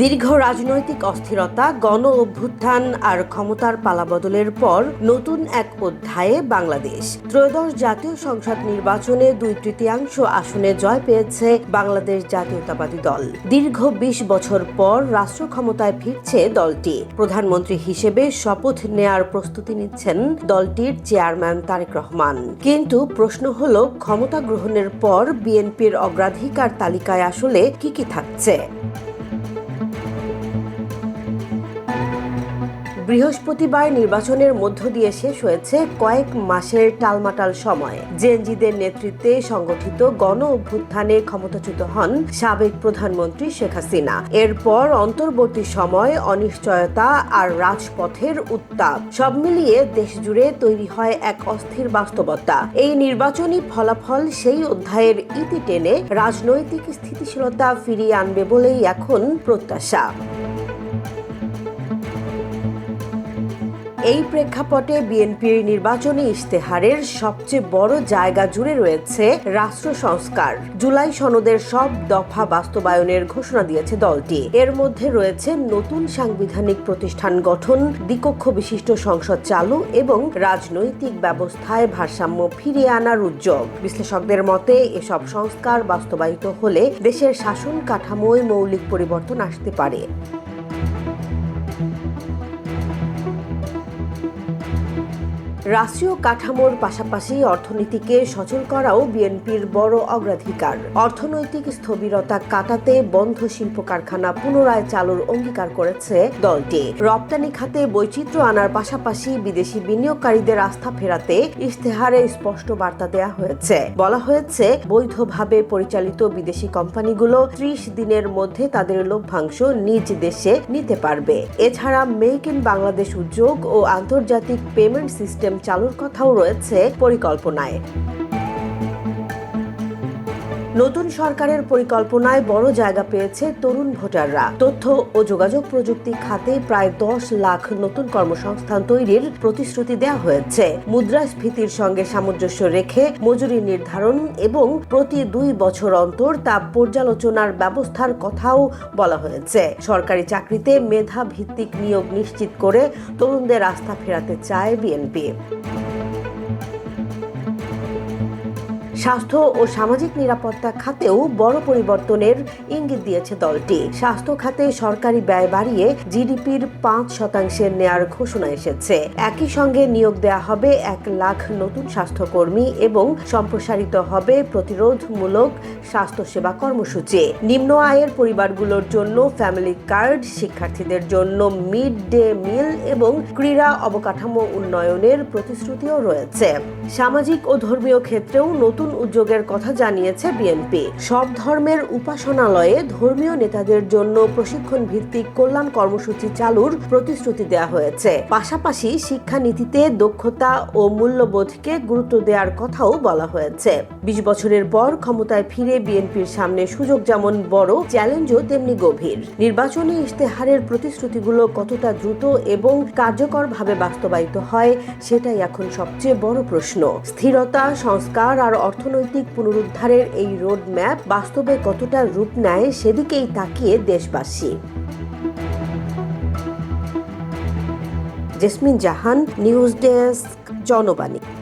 দীর্ঘ রাজনৈতিক অস্থিরতা, গণ অভ্যুত্থান আর ক্ষমতার পালাবদলের পর নতুন এক অধ্যায়ে বাংলাদেশ। ত্রয়োদশ জাতীয় সংসদ নির্বাচনে দুই তৃতীয়াংশ আসনে জয় পেয়েছে বাংলাদেশ জাতীয়তাবাদী দল। দীর্ঘ বিশ বছর পর রাষ্ট্র ক্ষমতায় ফিরছে দলটি। প্রধানমন্ত্রী হিসেবে শপথ নেয়ার প্রস্তুতি নিচ্ছেন দলটির চেয়ারম্যান তারেক রহমান। কিন্তু প্রশ্ন হল, ক্ষমতা গ্রহণের পর বিএনপির অগ্রাধিকার তালিকায় আসলে কি কি থাকছে? বৃহস্পতিবার নির্বাচনের মধ্য দিয়ে শেষ হয়েছে কয়েক মাসের টালমাটাল সময়। জেনজিদের নেতৃত্বে সংগঠিত গণ অভ্যুত্থানে ক্ষমতাচ্যুত হন সাবেক প্রধানমন্ত্রী শেখ হাসিনা। এরপর অন্তর্বর্তী সময় অনিশ্চয়তা আর রাজপথের উত্তাপ। সব মিলিয়ে দেশ জুড়ে তৈরি হয় এক অস্থির বাস্তবতা। এই নির্বাচনী ফলাফল সেই অধ্যায়ের ইতি টেনে রাজনৈতিক স্থিতিশীলতা ফিরিয়ে আনবে বলেই এখন প্রত্যাশা। এই প্রেক্ষাপটে বিএনপির নির্বাচনী ইশতেহারের সবচেয়ে বড় জায়গা জুড়ে রয়েছে রাষ্ট্র সংস্কার। জুলাই সনদের সব দফা বাস্তবায়নের ঘোষণা দিয়েছে দলটি। এর মধ্যে রয়েছে নতুন সাংবিধানিক প্রতিষ্ঠান গঠন, দ্বিকক্ষ বিশিষ্ট সংসদ চালু এবং রাজনৈতিক ব্যবস্থায় ভারসাম্য ফিরিয়ে আনার উদ্যোগ। বিশ্লেষকদের মতে, এসব সংস্কার বাস্তবায়িত হলে দেশের শাসন কাঠামোয় মৌলিক পরিবর্তন আসতে পারে। রাষ্ট্রীয় কাঠামোর পাশাপাশি অর্থনীতিকে সচল করাও বিএনপির বড় অগ্রাধিকার। অর্থনৈতিক স্থবিরতা কাটাতে বন্ধ শিল্প কারখানা পুনরায় চালুর অঙ্গীকার করেছে দলটি। রপ্তানি খাতে বৈচিত্র্য আনার পাশাপাশি বিদেশি বিনিয়োগকারীদের আস্থা ফেরাতে ইশতেহারে স্পষ্ট বার্তা দেয়া হয়েছে। বলা হয়েছে, বৈধভাবে পরিচালিত বিদেশি কোম্পানিগুলো ত্রিশ দিনের মধ্যে তাদের লভ্যাংশ নিজ দেশে নিতে পারবে। এছাড়া মেক ইন বাংলাদেশ উদ্যোগ ও আন্তর্জাতিক পেমেন্ট সিস্টেম চালুর কথাও রয়েছে পরিকল্পনায়। নতুন সরকারের পরিকল্পনায় বড় জায়গা পেয়েছে তরুণ ভোটাররা। তথ্য ও যোগাযোগ প্রযুক্তি খাতে প্রায় দশ লাখ নতুন কর্মসংস্থান তৈরির প্রতিশ্রুতি দেওয়া হয়েছে। মুদ্রাস্ফীতির সঙ্গে সামঞ্জস্য রেখে মজুরি নির্ধারণ এবং প্রতি দুই বছর অন্তর তা পর্যালোচনার ব্যবস্থার কথাও বলা হয়েছে। সরকারি চাকরিতে মেধা ভিত্তিক নিয়োগ নিশ্চিত করে তরুণদের আস্থা ফেরাতে চায় বিএনপি। স্বাস্থ্য ও সামাজিক নিরাপত্তা খাতেও বড় পরিবর্তনের ইঙ্গিত দিয়েছে দলটি। স্বাস্থ্য খাতে সরকারি ব্যয় বাড়িয়ে জিডিপির পাঁচ শতাংশের নেয়ার ঘোষণা এসেছে। একই সঙ্গে নিয়োগ দেওয়া হবে এক লাখ নতুন স্বাস্থ্যকর্মী এবং সম্প্রসারিত হবে প্রতিরোধমূলক স্বাস্থ্যসেবা কর্মসূচি। নিম্ন আয়ের পরিবারগুলোর জন্য ফ্যামিলি কার্ড, শিক্ষার্থীদের জন্য মিড ডে মিল এবং ক্রীড়া অবকাঠামো উন্নয়নের প্রতিশ্রুতিও রয়েছে। সামাজিক ও ধর্মীয় ক্ষেত্রেও নতুন উদ্যোগের কথা জানিয়েছে বিএনপি। সব ধর্মের উপাসনালয়ে ধর্মীয় নেতাদের জন্য প্রশিক্ষণ ভিত্তিক কল্যাণ কর্মসূচি চালুর প্রতিশ্রুতি দেওয়া হয়েছে। পাশাপাশি শিক্ষানীতিতে দক্ষতা ও মূল্যবোধকে গুরুত্ব দেওয়ার কথাও বলা হয়েছে। বিশ বছরের পর ক্ষমতায় ফিরে বিএনপির সামনে সুযোগ যেমন বড়, চ্যালেঞ্জও তেমনি গভীর। নির্বাচনী ইশতেহারের প্রতিশ্রুতিগুলো কতটা দ্রুত এবং কার্যকরভাবে বাস্তবায়িত হয়, সেটাই এখন সবচেয়ে বড় প্রশ্ন। স্থিরতা, সংস্কার আর অর্থনৈতিক পুনরুদ্ধারের এই রোড ম্যাপ বাস্তবে কতটা রূপ নেয় সেদিকেই তাকিয়ে দেশবাসী। Jasmin Jahan, news desk, Janobani.